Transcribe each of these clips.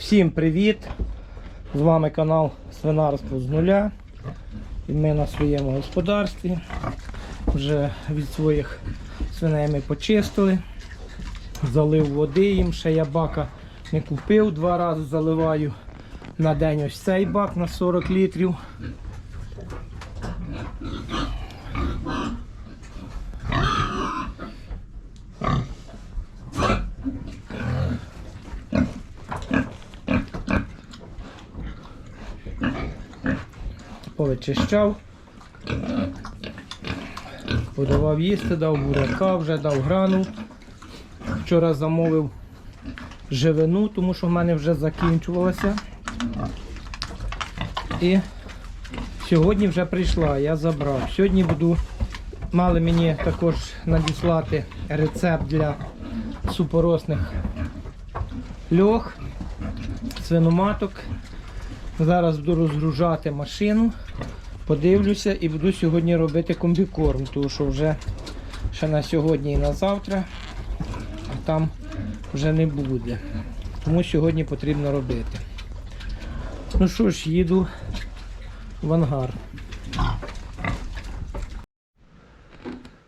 Всім привіт! З вами канал Свинарство з нуля. І ми на своєму господарстві. Вже від своїх свиней ми почистили. Залив води їм, ще я бака не купив, два рази заливаю на день ось цей бак на 40 літрів. Повичищав, подавав їсти, дав буряка, вже дав грану. Вчора замовив живину, тому що в мене вже закінчувалося. І сьогодні вже прийшла, я забрав. Сьогодні буду, мали мені також надіслати рецепт для супоросних льох, свиноматок. Зараз буду розгружати машину, подивлюся і буду сьогодні робити комбікорм, тому що вже ще на сьогодні і на завтра, там вже не буде. Тому сьогодні потрібно робити. Ну що ж, їду в ангар.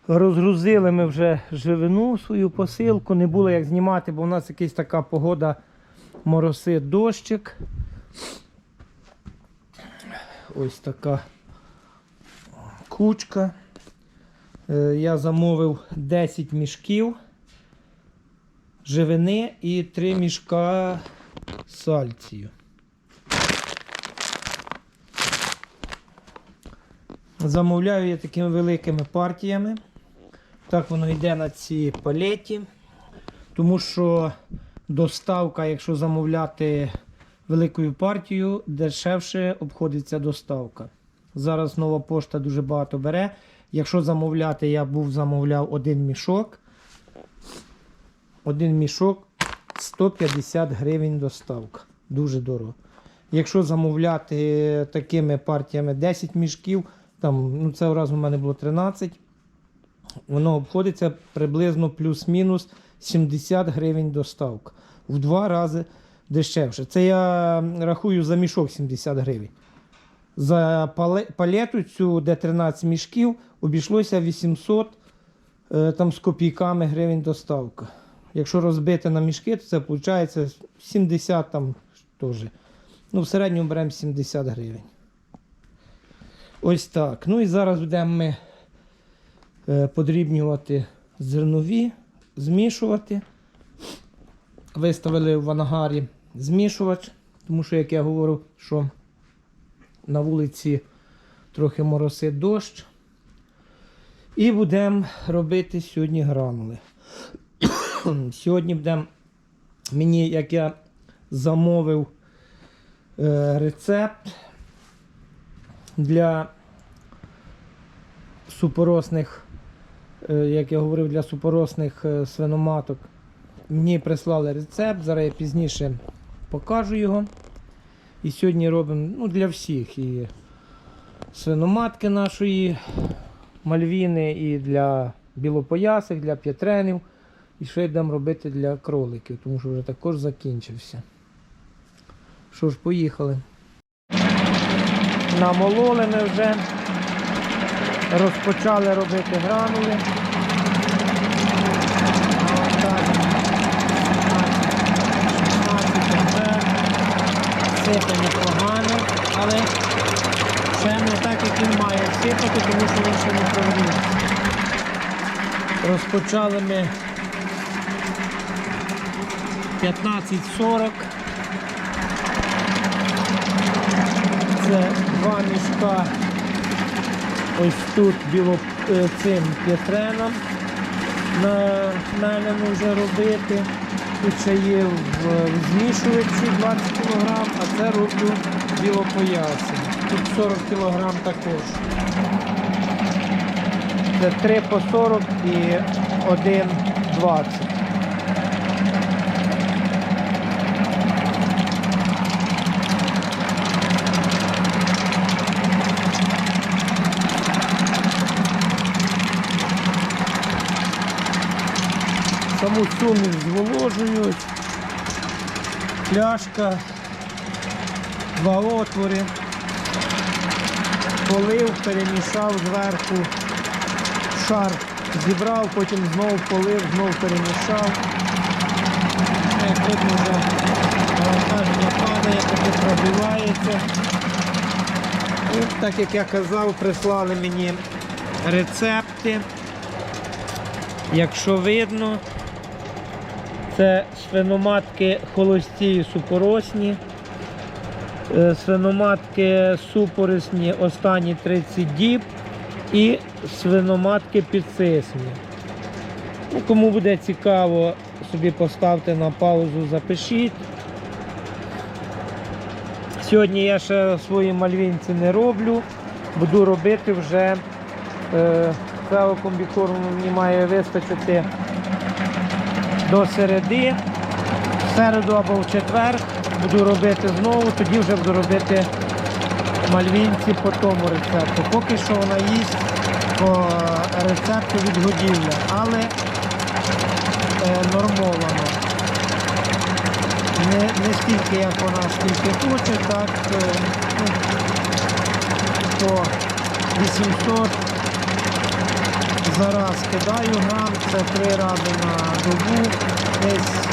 Розгрузили ми вже живину свою посилку. Не було як знімати, бо у нас якась така погода моросить дощик. Ось така кучка. Е, Я замовив 10 мішків живини і 3 мішка сальцію. Замовляю я такими великими партіями. Так воно йде на ці палеті. Тому що доставка, якщо замовляти великою партією, дешевше обходиться доставка. Зараз нова пошта дуже багато бере. Якщо замовляти, я був замовляв один мішок. Один мішок 150 гривень доставка. Дуже дорого. Якщо замовляти такими партіями 10 мішків, там, ну це раз у мене було 13, воно обходиться приблизно плюс-мінус 70 гривень доставка. В два рази дешевше. Це я рахую за мішок 70 гривень. За палету цю, де 13 мішків, обійшлося 800 е, там, з копійками гривень доставка. Якщо розбити на мішки, то це виходить 70 там теж. Ну, в середньому беремо 70 гривень. Ось так. Ну і зараз будемо ми е, подрібнювати зернові, змішувати. Виставили в ангарі змішувач, тому що, як я говорив, що на вулиці трохи моросить дощ. І будемо робити сьогодні гранули. сьогодні будемо мені, як я замовив е, рецепт для супоросних, е, як я говорив, для супоросних е, свиноматок. Мені прислали рецепт, зараз я пізніше покажу його. І сьогодні робимо ну, для всіх і свиноматки нашої мальвіни, і для білопоясих, для п'ятренів. І ще йдемо робити для кроликів, тому що вже також закінчився. Що ж, поїхали. Намололи ми вже. Розпочали робити гранули. Сипе непогано, але ще не так, як він має сипати, тому що він ще не прогрівся. Розпочали ми 15.40. Це два мішка ось тут біло е, цим п'ятреном на мене вже робити. Тут ще є в змішувачі 20 кг, а це роблю білопояси. Тут 40 кг також. Це 3 по 40 і 1 20. Саму суміш зволожують. Пляшка, два отвори, полив, перемішав зверху, шар зібрав, потім знову полив, знову перемішав. Як видно вже навантаження падає, таке пробивається. І так як я казав, прислали мені рецепти. Якщо видно, це свиноматки холості і супоросні. Е, Свиноматки супоросні останні 30 діб і свиноматки підсисні. Ну, кому буде цікаво, собі поставте на паузу, запишіть. Сьогодні я ще свої мальвінці не роблю, буду робити вже е, цього комбікорму мені має вистачити до середи, в середу або в четвер буду робити знову, тоді вже буду робити мальвінці по тому рецепту. Поки що вона їсть по рецепту відгодівля, але е, нормовано. Не, не стільки, як вона скільки хоче, так е, ну, по 800 зараз кидаю грам, це три рази на добу, десь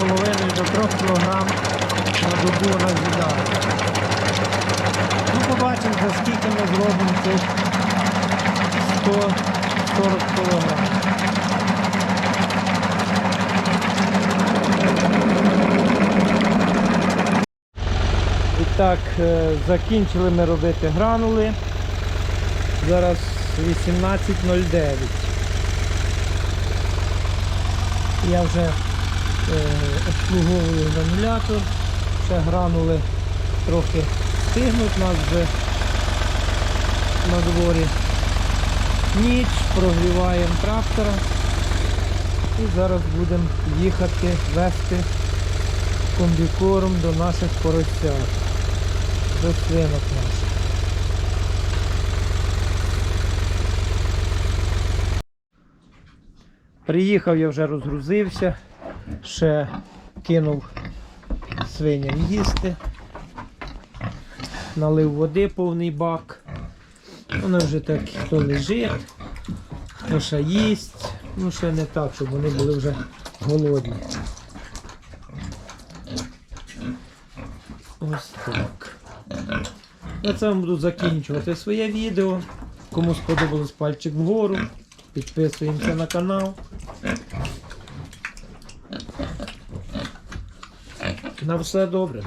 до 3 кг на добу вона з'їдає. Ну, побачимо, за скільки ми зробимо цих 140 кг. Так, е, закінчили ми робити гранули. Зараз 18.09. Я вже обслуговую гранулятор. Ще гранули трохи стигнуть, нас вже на дворі ніч, прогріваємо трактора. І зараз будемо їхати вести комбікорм до наших поросят, до свинок наших. Приїхав, я вже розгрузився, ще кинув свиням їсти, налив води повний бак. Воно вже так хто лежить, хто ще їсть. Ну ще не так, щоб вони були вже голодні. Ось так. На цьому буду закінчувати своє відео. Кому сподобалось пальчик вгору. Підписуємося на канал. На все добре.